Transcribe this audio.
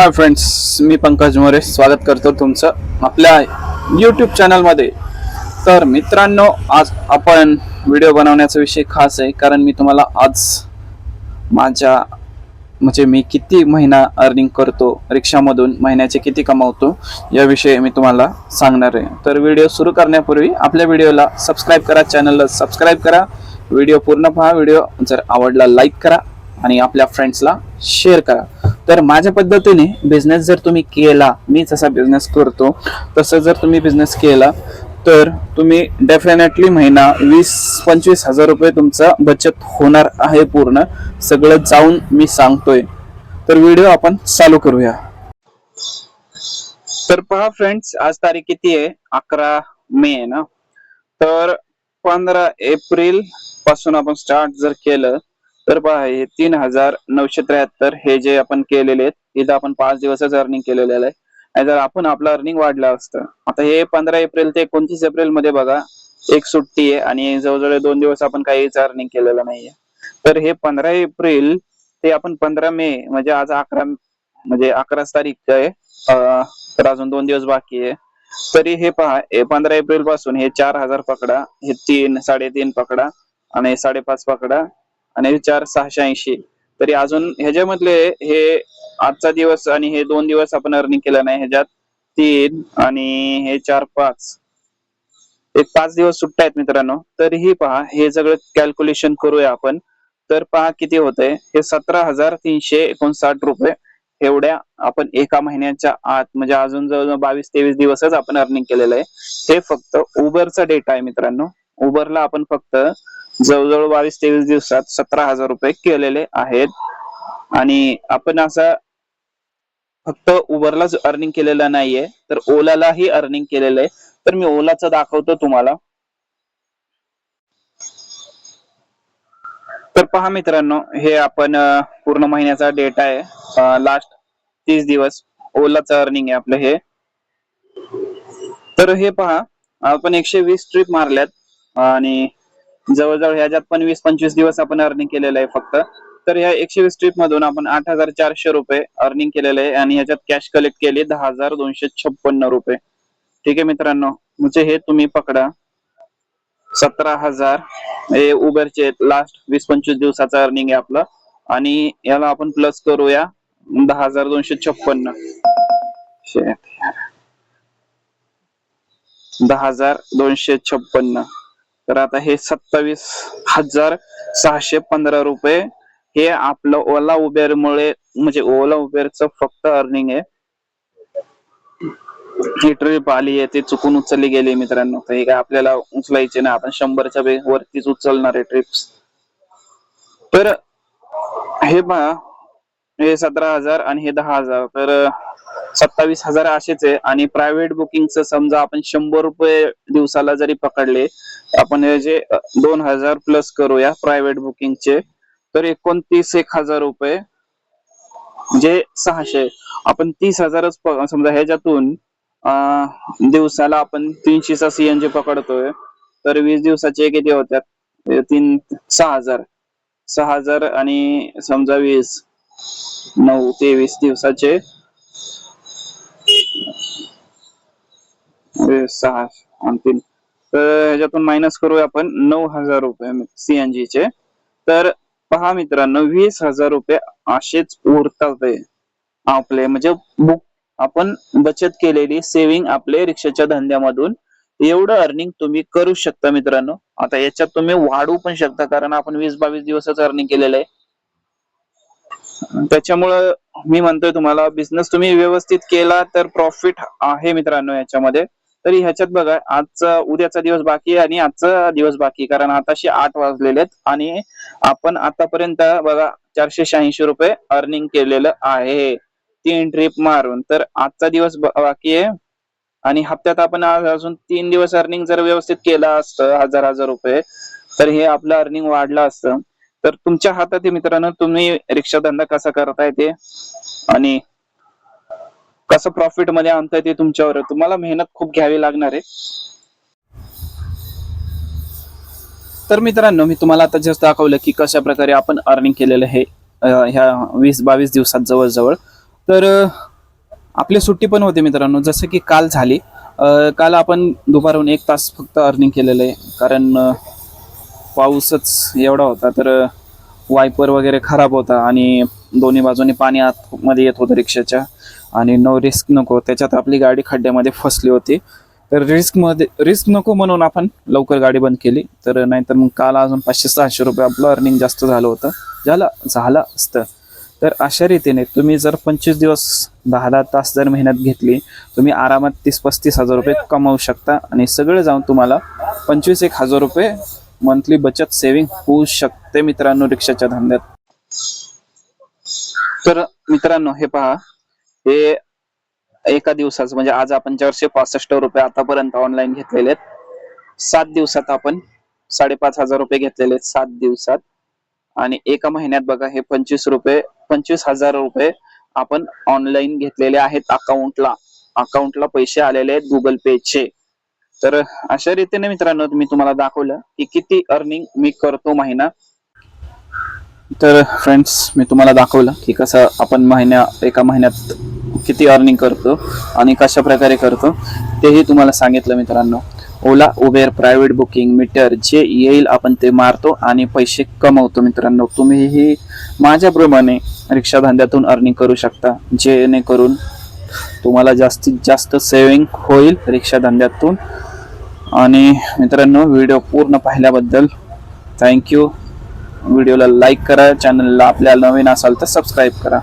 हाय friends मी पंकज मोरे. स्वागत करतो तुमचं आपल्या यूट्यूब चॅनलमध्ये तर मित्रांनो आज आपण व्हिडिओ बनवण्याचा विषय खास आहे कारण मी तुम्हाला आज माझ्या म्हणजे मी किती महिना अर्निंग करतो रिक्षामधून महिन्याचे किती कमावतो याविषयी मी तुम्हाला सांगणार आहे. तर व्हिडिओ सुरू करण्यापूर्वी आपल्या व्हिडिओला सबस्क्राईब करा चॅनलला सबस्क्राईब करा. व्हिडिओ पूर्ण पहा व्हिडिओ जर आवडला लाईक करा आणि आपल्या फ्रेंड्सला शेअर करा. तर माझ्या पद्धतीने बिझनेस जर तुम्ही केला मी जसा बिझनेस करतो तसं जर तुम्ही बिझनेस केला तर तुम्ही डेफिनेटली महिना वीस पंचवीस हजार रुपये तुमचा बचत होणार आहे पूर्ण. सगळं जाऊन मी सांगतोय. तर व्हिडिओ आपण चालू करूया. तर पहा फ्रेंड्स आज तारीख किती आहे? अकरा मे आहे ना? तर पंधरा एप्रिलपासून आपण स्टार्ट जर केलं तर पहा हे तीन हजार नऊशे त्र्याहत्तर हे जे आपण केलेले आहेत इथं आपण पाच दिवसच अर्निंग केलेलं आहे. आणि जर आपण आपलं अर्निंग वाढलं असतं आता हे पंधरा एप्रिल ते एकोणतीस एप्रिलमध्ये बघा एक सुट्टी आहे आणि जवळजवळ दोन दिवस आपण काहीच अर्निंग केलेलं नाहीये. तर हे पंधरा एप्रिल ते आपण पंधरा मे म्हणजे आज अकरा म्हणजे अकराच तारीख आहे तर अजून दोन दिवस बाकी आहे. तरी हे पहा पंधरा एप्रिलपासून हे चार हजार पकडा हे तीन साडेतीन पकडा आणि साडेपाच पकडा आणि चार सहाशे ऐंशी. तरी अजून ह्याच्यामधले हे आजचा दिवस आणि हे दोन दिवस आपण अर्निंग केलं नाही ह्याच्यात तीन आणि हे चार पाच. एक पाच दिवस सुट्ट्या आहेत मित्रांनो. तरीही पहा हे सगळं कॅल्क्युलेशन करूया आपण. तर पहा किती होतंय? हे सतरा हजार तीनशे एकोणसाठ रुपये एवढ्या आपण एका महिन्याच्या आत म्हणजे अजून जवळजवळ बावीस तेवीस दिवसच आपण अर्निंग केलेलं आहे. हे फक्त उबरचा डेटा आहे मित्रांनो. उबरला आपण फक्त जवळजवळ बावीस तेवीस दिवसात सतरा हजार रुपये केलेले आहेत. आणि आपण असं फक्त उबरलाच अर्निंग केलेलं नाहीये. तर ओलालाही अर्निंग केलेलं आहे. तर मी ओलाच दाखवतो तुम्हाला. तर पहा मित्रांनो हे आपण पूर्ण महिन्याचा डेटा आहे. लास्ट तीस दिवस ओलाचं अर्निंग आहे आपलं हे. तर हे पहा आपण एकशे वीस ट्रिप मारल्यात. आणि जवळजवळ ह्याच्यात पण वीस पंचवीस दिवस आपण अर्निंग केलेलं आहे फक्त. तर ह्या एकशे वीस ट्रिप मधून आपण आठ हजार चारशे रुपये अर्निंग केलेले आहे आणि ह्याच्यात कॅश कलेक्ट केली दहा हजार दोनशे छप्पन्न रुपये. ठीक आहे मित्रांनो म्हणजे हे तुम्ही पकडा. सतरा हजार. हे उबरचे लास्ट वीस पंचवीस दिवसाचं अर्निंग आहे आपलं. आणि याला आपण प्लस करूया दहा हजार दोनशे छप्पन्न. दहा हजार दोनशे छप्पन्न. तर आता हे सत्तावीस हजार सहाशे पंधरा रुपये हे आपलं ओला उबेर मुळे म्हणजे ओला उबेरचं फक्त अर्निंग आहे. ही ट्रिप आली आहे ती चुकून उचलली गेली मित्रांनो. तर हे काय आपल्याला उचलायचे ना आपण शंभरच्या वरतीच उचलणार आहे ट्रिप्स तर हे पहा हे सतरा हजार आणि हे दहा हजार. तर सत्तावीस हजार असेच आहे. आणि प्रायव्हेट बुकिंगचं समजा आपण शंभर रुपये दिवसाला जरी पकडले आपण जे दोन हजार प्लस करूया प्रायव्हेट बुकिंगचे तर एकोणतीस एक हजार रुपये जे सहाशे आपण तीस हजारच समजा ह्याच्यातून दिवसाला आपण तीनशेचा सीएनजी पकडतोय. तर वीस दिवसाचे किती होत्यात? तीन सहा हजार. सहा हजार आणि समजा वीस. नऊ ते वीस दिवसाचे. सहा आणि तर ह्याच्यातून मायनस करूया आपण नऊ हजार रुपये सीएनजी चे. तर पहा मित्रांनो वीस हजार रुपये असेच उरतात आपले म्हणजे बुक आपण बचत केलेली सेव्हिंग आपले रिक्षाच्या धंद्यामधून एवढं अर्निंग तुम्ही करू शकता मित्रांनो. आता याच्यात तुम्ही वाढू पण शकता कारण आपण वीस बावीस दिवसच अर्निंग केलेलं आहे. त्याच्यामुळं मी म्हणतोय तुम्हाला बिझनेस तुम्ही व्यवस्थित केला तर प्रॉफिट आहे मित्रांनो याच्यामध्ये. तरी ह्याच्यात बघा आजचा उद्याचा दिवस बाकी आहे आणि आजचा दिवस बाकी कारण आताशी आठ वाजलेले आहेत आणि आपण आतापर्यंत बघा चारशे शहाऐंशी रुपये अर्निंग केलेलं आहे. तीन ट्रिप मारून. तर आजचा दिवस बाकी आहे. आणि हप्त्यात आपण आज अजून तीन दिवस अर्निंग जर व्यवस्थित केलं असतं हजार हजार रुपये तर हे आपलं अर्निंग वाढलं असतं. तर तुमच्या हातात आहे मित्रांनो तुम्ही रिक्षा धंदा कसा करताय ते? आणि कसं प्रॉफिटमध्ये आणताय ते तुमच्यावर? तुम्हाला मेहनत खूप घ्यावी लागणार आहे. तर मित्रांनो मी तुम्हाला आता जस्ट दाखवलं की कशा प्रकारे आपण अर्निंग केलेलं आहे ह्या वीस बावीस दिवसात जवळजवळ. तर आपली सुट्टी पण होते मित्रांनो जसं की काल झाली. काल आपण दुपारहून एक तास फक्त अर्निंग केलेलं आहे कारण पाऊसच एवढा होता तर वायपर वगैरे खराब होता आणि दोन्ही बाजूनी पाणी आतमध्ये येत होतं रिक्षाच्या आणि नो रिस्क नको. त्याच्यात आपली गाडी खड्ड्यामध्ये फसली होती. तर रिस्कमध्ये रिस्क नको म्हणून आपण लवकर गाडी बंद केली. तर नाहीतर मग काल अजून पाचशे सहाशे रुपये आपलं अर्निंग जास्त झालं होतं. झालं झालं असतं. तर अशा रीतीने तुम्ही जर पंचवीस दिवस दहा दहा तास जर मेहनत घेतली तुम्ही आरामात तीस पस्तीस हजार रुपये कमावू शकता आणि सगळं जाऊन तुम्हाला पंचवीस एक हजार रुपये मंथली बचत सेव्हिंग होऊ शकते मित्रांनो रिक्षाच्या धंद्यात. तर मित्रांनो हे पहा. हे एका दिवसाचं म्हणजे आज आपण चारशे पासष्ट रुपये आतापर्यंत ऑनलाईन घेतलेले आहेत. सात दिवसात आपण साडेपाच हजार रुपये घेतलेले आहेत सात दिवसात. आणि एका महिन्यात बघा हे पंचवीस रुपये पंचवीस हजार रुपये आपण ऑनलाईन घेतलेले आहेत अकाउंटला अकाउंटला पैसे आलेले आहेत गुगल पे चे. तर अशा रीतीने मित्रांनो मी तुम्हाला दाखवलं की किती अर्निंग मी करतो महिना. तर फ्रेंड्स मी तुम्हाला दाखवलं की कसं आपण महिन्या एका महिन्यात किती अर्निंग करतो आणि कशा प्रकारे करतो तेही तुम्हाला सांगितलं मित्रांनो. Ola Uber private booking meter जे येईल आपण ते मारतो आणि पैसे कमवतो मित्रांनो. तुम्हीही माझ्याप्रमाणे रिक्षा धंद्यातून अर्निंग करू शकता जेणेकरून तुम्हाला जास्तीत जास्त सेविंग होईल रिक्षा धंद्यातून आणि मित्रांनो व्हिडिओ पूर्ण पाहिल्याबद्दल थँक्यू व्हिडिओला लाईक करा चॅनलला आपल्याला नवीन असाल तर सबस्क्राईब करा.